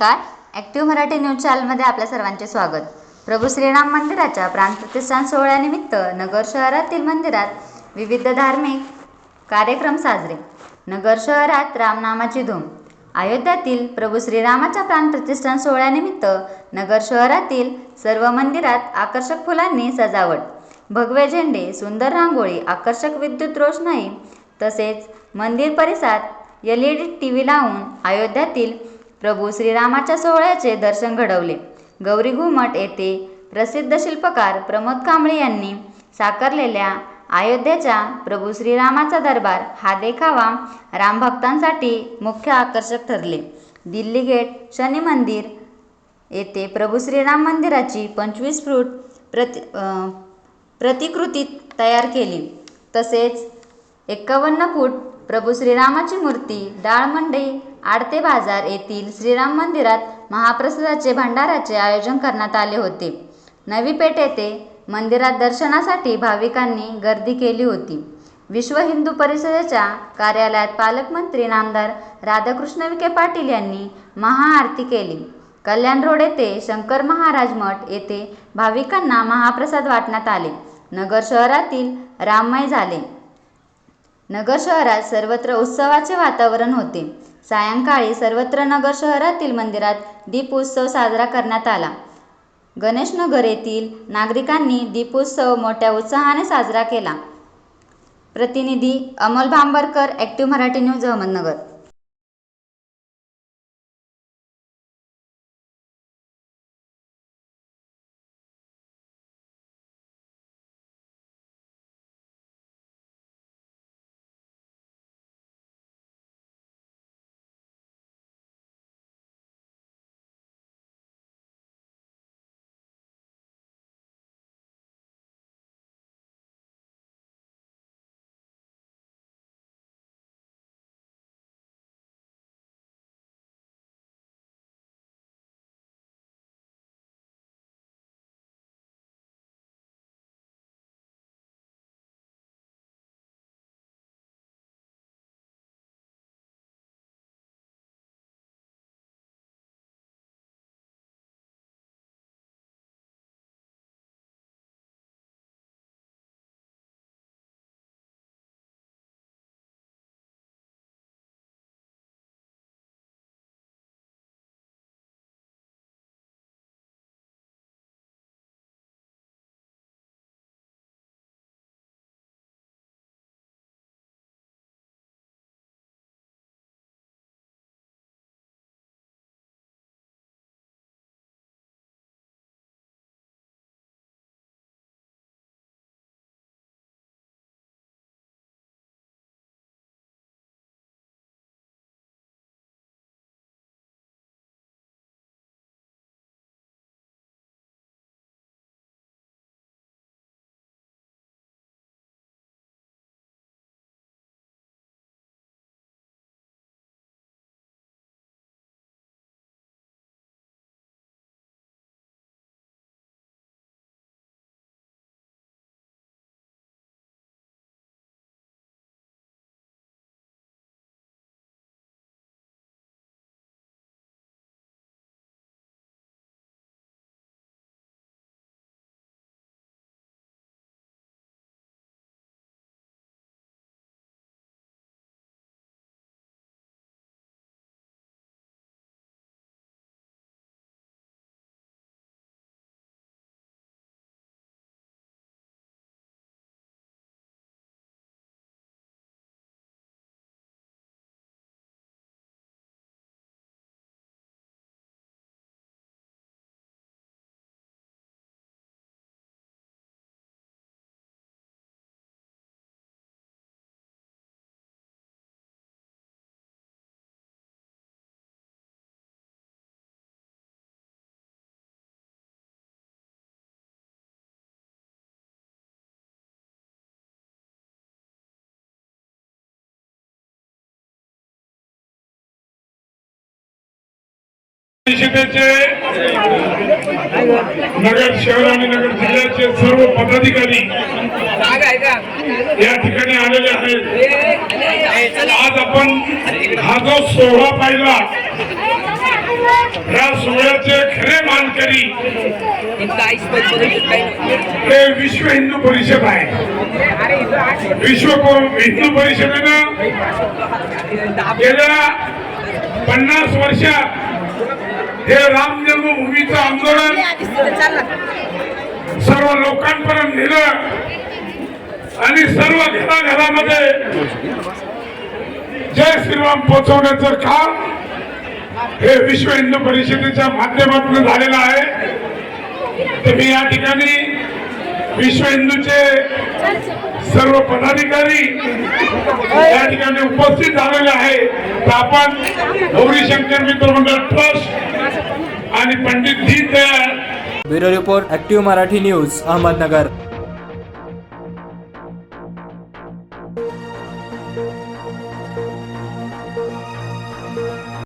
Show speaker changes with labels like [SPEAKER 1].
[SPEAKER 1] नमस्कार. Active Marathi news चॅनलमध्ये आपल्या सर्वांचे स्वागत. प्रभू श्रीराम मंदिराच्या प्रांतप्रतिष्ठान सोहळ्यानिमित्त नगर शहरातील मंदिरात विविध धार्मिक कार्यक्रम साजरे. नगर शहरात रामनामाची धूम. अयोध्यातील प्रभू श्रीरामाच्या प्राणप्रतिष्ठान सोहळ्यानिमित्त नगर शहरातील सर्व मंदिरात आकर्षक फुलांनी सजावट. भगवे झेंडे सुंदर रांगोळी आकर्षक विद्युत रोषणाई तसेच मंदिर परिसरात L E D T V लावून अयोध्यातील प्रभू श्रीरामाच्या सोहळ्याचे दर्शन घडवले. गौरी घुमट येथे प्रसिद्ध शिल्पकार प्रमोद कांबळे यांनी साकारलेल्या अयोध्येच्या प्रभू श्रीरामाचा दरबार हा देखावा रामभक्तांसाठी मुख्य आकर्षक ठरले. दिल्ली गेट शनी मंदिर येथे प्रभू श्रीराम मंदिराची पंचवीस फूट प्रति प्रतिकृती तयार केली. तसेच एक्कावन्न फूट प्रभू श्रीरामाची मूर्ती डाळमंडई आडते बाजार येथील श्रीराम मंदिरात महाप्रसादाचे भंडाराचे आयोजन करण्यात आले होते. नवी पेठ येथे मंदिरात दर्शनासाठी भाविकांनी गर्दी केली होती. विश्व हिंदू परिषदेच्या कार्यालयात पालकमंत्री नामदार राधाकृष्ण विखे पाटील यांनी महाआरती केली. कल्याण रोड येथे शंकर महाराज मठ येथे भाविकांना महाप्रसाद वाटण्यात आले. नगर शहरातील राममय झाले. नगर शहरात सर्वत्र उत्सवाचे वातावरण होते. सायंकाळी सर्वत्र नगर शहरातील मंदिरात दीपोत्सव साजरा करण्यात आला. गणेशनगर येथील नागरिकांनी दीपोत्सव मोठ्या उत्साहाने साजरा केला. प्रतिनिधी अमोल भांबरकर ॲक्टिव्ह मराठी न्यूज अहमदनगर.
[SPEAKER 2] परिषदेचे नगर शहर आणि नगर जिल्ह्याचे सर्व पदाधिकारी या ठिकाणी आलेले आहेत. आज आपण हा जो सोहळा पाहिला या सोहळ्याचे खरे मानकरी हे विश्व हिंदू परिषद आहे. विश्व हिंदू परिषदेनं गेल्या पन्नास वर्षात हे राम जन्मभूमीचं आंदोलन सर्व लोकांपर्यंत नेलं आणि सर्व घराघरामध्ये जय श्रीराम पोहोचवण्याचं काम हे विश्व हिंदू परिषदेच्या माध्यमातून झालेलं आहे. तर मी या ठिकाणी विश्व हिंदूचे सर्व पदाधिकारी या ठिकाणी उपस्थित झालेले आहे तर आपण गौरी शंकर मित्र मंडळ ट्रस्ट आणि Pandit Deendayal.
[SPEAKER 3] Bureau report active Marathi news Ahmednagar.